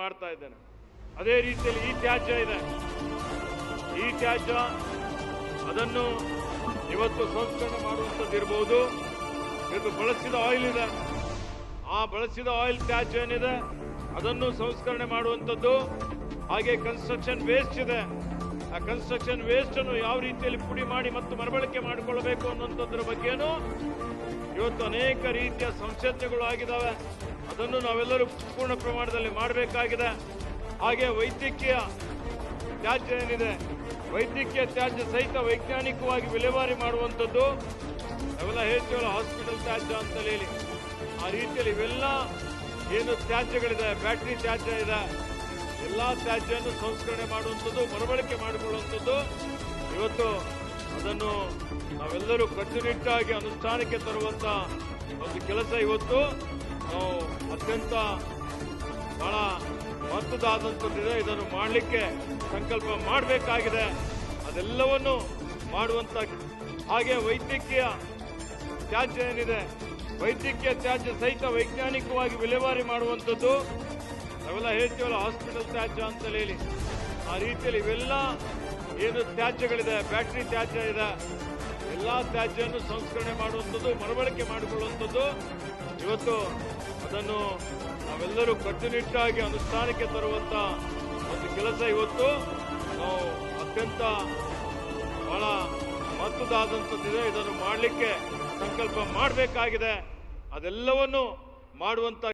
ಮಾಡ್ತಾ ಇದ್ದೇನೆ. ಅದೇ ರೀತಿಯಲ್ಲಿ ಈ ತ್ಯಾಜ್ಯ ಇದೆ. ಈ ತ್ಯಾಜ್ಯ ಅದನ್ನು ಇವತ್ತು ಸಂಸ್ಕರಣೆ ಮಾಡುವಂಥದ್ದು ಇದು ಬಳಸಿದ ಆಯಿಲ್ ಇದೆ. ಆ ಬಳಸಿದ ಆಯಿಲ್ ತ್ಯಾಜ್ಯ ಏನಿದೆ, ಅದನ್ನು ಸಂಸ್ಕರಣೆ ಮಾಡುವಂಥದ್ದು. ಹಾಗೆ ಕನ್ಸ್ಟ್ರಕ್ಷನ್ ವೇಸ್ಟ್ ಇದೆ. ಆ ಕನ್ಸ್ಟ್ರಕ್ಷನ್ ವೇಸ್ಟ್ ಅನ್ನು ಯಾವ ರೀತಿಯಲ್ಲಿ ಪುಡಿ ಮಾಡಿ ಮತ್ತು ಮರುಬಳಕೆ ಮಾಡಿಕೊಳ್ಳಬೇಕು ಅನ್ನುವಂಥದ್ರ ಬಗ್ಗೆನೂ ಇವತ್ತು ಅನೇಕ ರೀತಿಯ ಸಂಶೋಧನೆಗಳು ಆಗಿದ್ದಾವೆ ಅದನ್ನು ನಾವೆಲ್ಲರೂ ಪೂರ್ಣ ಪ್ರಮಾಣದಲ್ಲಿ ಮಾಡಬೇಕಾಗಿದೆ. ಹಾಗೆ ವೈದ್ಯಕೀಯ ತ್ಯಾಜ್ಯ ಏನಿದೆ, ವೈದ್ಯಕೀಯ ತ್ಯಾಜ್ಯ ಸಹಿತ ವೈಜ್ಞಾನಿಕವಾಗಿ ವಿಲೇವಾರಿ ಮಾಡುವಂಥದ್ದು ನಾವೆಲ್ಲ ಹೇಳ್ತೀವಲ್ಲ ಹಾಸ್ಪಿಟಲ್ ತ್ಯಾಜ್ಯ ಅಂತ ಹೇಳಿ. ಆ ರೀತಿಯಲ್ಲಿ ಇವೆಲ್ಲ ಏನು ತ್ಯಾಜ್ಯಗಳಿದೆ, ಬ್ಯಾಟ್ರಿ ತ್ಯಾಜ್ಯ ಇದೆ, ಎಲ್ಲ ತ್ಯಾಜ್ಯವನ್ನು ಸಂಸ್ಕರಣೆ ಮಾಡುವಂಥದ್ದು, ಮರುಬಳಕೆ ಮಾಡಿಕೊಳ್ಳುವಂಥದ್ದು. ಇವತ್ತು ಅದನ್ನು ನಾವೆಲ್ಲರೂ ಕಟ್ಟುನಿಟ್ಟಾಗಿ ಅನುಷ್ಠಾನಕ್ಕೆ ತರುವಂತ ಒಂದು ಕೆಲಸ ಇವತ್ತು. ನಾವು ಅತ್ಯಂತ ಬಹಳ ಮಹತ್ವದಾದಂಥದ್ದಿದೆ ಇದನ್ನು ಮಾಡಲಿಕ್ಕೆ ಸಂಕಲ್ಪ ಮಾಡಬೇಕಾಗಿದೆ. ಅದೆಲ್ಲವನ್ನು ಮಾಡುವಂತ ಹಾಗೆ ವೈದ್ಯಕೀಯ ತ್ಯಾಜ್ಯ ಏನಿದೆ, ವೈದ್ಯಕೀಯ ತ್ಯಾಜ್ಯ ಸಹಿತ ವೈಜ್ಞಾನಿಕವಾಗಿ ವಿಲೇವಾರಿ ಮಾಡುವಂಥದ್ದು ನಾವೆಲ್ಲ ಹೇಳ್ತೀವಲ್ಲ ಹಾಸ್ಪಿಟಲ್ ತ್ಯಾಜ್ಯ ಅಂತ ಹೇಳಿ. ಆ ರೀತಿಯಲ್ಲಿ ಇವೆಲ್ಲ ಏನು ತ್ಯಾಜ್ಯಗಳಿದೆ ಬ್ಯಾಟ್ರಿ ತ್ಯಾಜ್ಯ ಇದೆ ಎಲ್ಲ ತ್ಯಾಜ್ಯವನ್ನು ಸಂಸ್ಕರಣೆ ಮಾಡುವಂಥದ್ದು ಮರುಬಳಕೆ ಮಾಡಿಕೊಳ್ಳುವಂಥದ್ದು. ಇವತ್ತು ಅದನ್ನು ನಾವೆಲ್ಲರೂ ಕಟ್ಟುನಿಟ್ಟಾಗಿ ಅನುಷ್ಠಾನಕ್ಕೆ ತರುವಂತ ಒಂದು ಕೆಲಸ ಇವತ್ತು. ನಾವು ಅತ್ಯಂತ ಬಹಳ ಮಹತ್ವದಾದಂಥದ್ದಿದೆ ಇದನ್ನು ಮಾಡಲಿಕ್ಕೆ ಸಂಕಲ್ಪ ಮಾಡಬೇಕಾಗಿದೆ. ಅದೆಲ್ಲವನ್ನು ಮಾಡುವಂತ